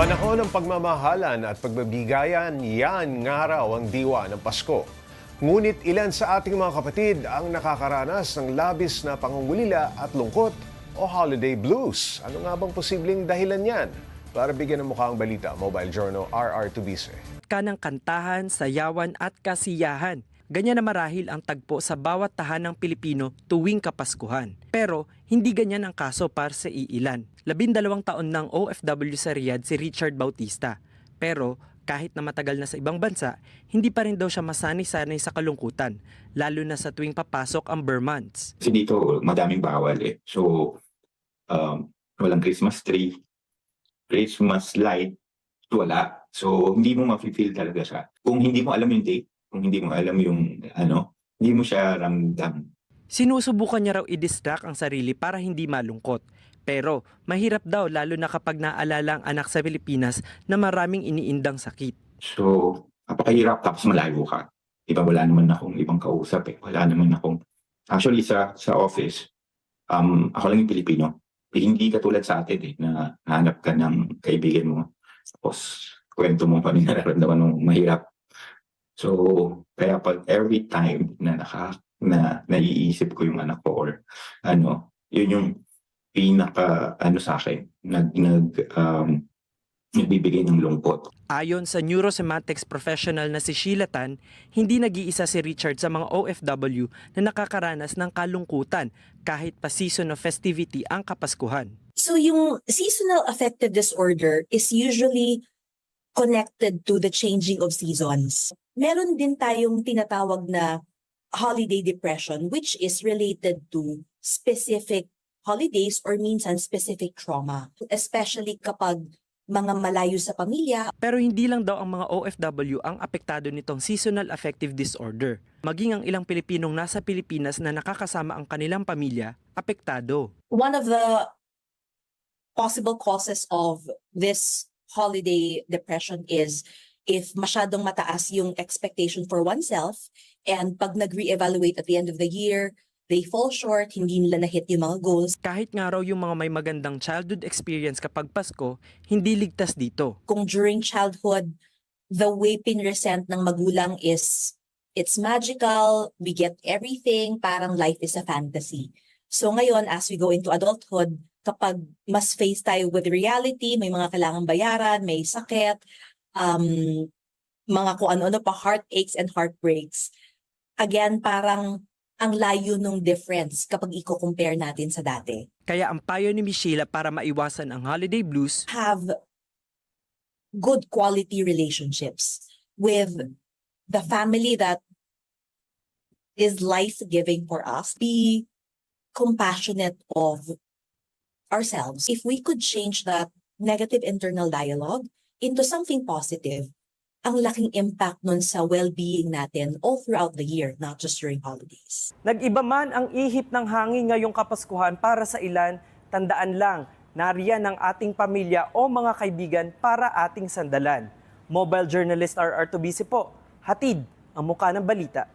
Panahon ng pagmamahalan at pagbabigayan, yan nga raw ang diwa ng Pasko. Ngunit ilan sa ating mga kapatid ang nakakaranas ng labis na pangungulila at lungkot o holiday blues. Ano nga bang posibleng dahilan yan? Para bigyan ng mukha ang balita, Mobile Journal RR2BC. kanang kantahan, sayawan at kasiyahan. Ganyan na marahil ang tagpo sa bawat tahanang Pilipino tuwing Kapaskuhan. Pero hindi ganyan ang kaso para sa iilan. Labindalawang taon ng OFW sa Riyadh si Richard Bautista. Pero kahit na matagal na sa ibang bansa, hindi pa rin daw siya masanay-sanay sa kalungkutan, lalo na sa tuwing papasok ang Burr. Kasi dito, madaming bawal eh. So, um, walang Christmas tree, Christmas light, wala. So, hindi mo ma-feel talaga siya. Kung hindi mo alam yung date, kung hindi mo alam yung ano, hindi mo siya ramdam. Sinusubukan niya raw i-distract ang sarili para hindi malungkot. Pero mahirap daw lalo na kapag naalala ang anak sa Pilipinas na maraming iniindang sakit. So, napakahirap tapos malayo ka. Diba, wala naman akong ibang kausap eh. Wala naman akong... Actually, sa sa office, um, ako lang yung Pilipino. Eh, hindi katulad sa atin eh, na hanap ka ng kaibigan mo. Tapos, kwento mo pa rin nararamdaman mo mahirap. So, kaya pag every time na naka, na naiisip ko yung anak ko or ano, yun yung pinaka ano sa akin, nag, nag, um, nagbibigay ng lungkot. Ayon sa neurosemantics professional na si Sheila Tan, hindi nag-iisa si Richard sa mga OFW na nakakaranas ng kalungkutan kahit pa season of festivity ang Kapaskuhan. So yung seasonal affective disorder is usually connected to the changing of seasons. Meron din tayong tinatawag na holiday depression which is related to specific holidays or minsan specific trauma. Especially kapag mga malayo sa pamilya Pero hindi lang daw ang mga OFW ang apektado nitong seasonal affective disorder. Maging ang ilang Pilipinong nasa Pilipinas na nakakasama ang kanilang pamilya, apektado. one of the possible causes of this holiday depression is if masyadong mataas yung expectation for oneself and pag nag-reevaluate at the end of the year, they fall short, hindi nila na-hit yung mga goals. Kahit nga raw yung mga may magandang childhood experience kapag Pasko, hindi ligtas dito. Kung during childhood, the way pinresent ng magulang is it's magical, we get everything, parang life is a fantasy. So ngayon, as we go into adulthood, kapag mas face tayo with reality, may mga kailangang bayaran, may sakit, um, mga kung ano-ano pa, heartaches and heartbreaks. Again, parang ang layo nung difference kapag i-compare natin sa dati. Kaya ang payo ni Michelle para maiwasan ang holiday blues, have good quality relationships with the family that is life-giving for us. Be compassionate of ourselves. If we could change that negative internal dialogue into something positive, ang laking impact nun sa well-being natin all throughout the year, not just during holidays. Nag-iba man ang ihip ng hangin ngayong Kapaskuhan para sa ilan, tandaan lang, nariyan ang ating pamilya o mga kaibigan para ating sandalan. Mobile journalist RR2BC po, hatid ang muka ng balita.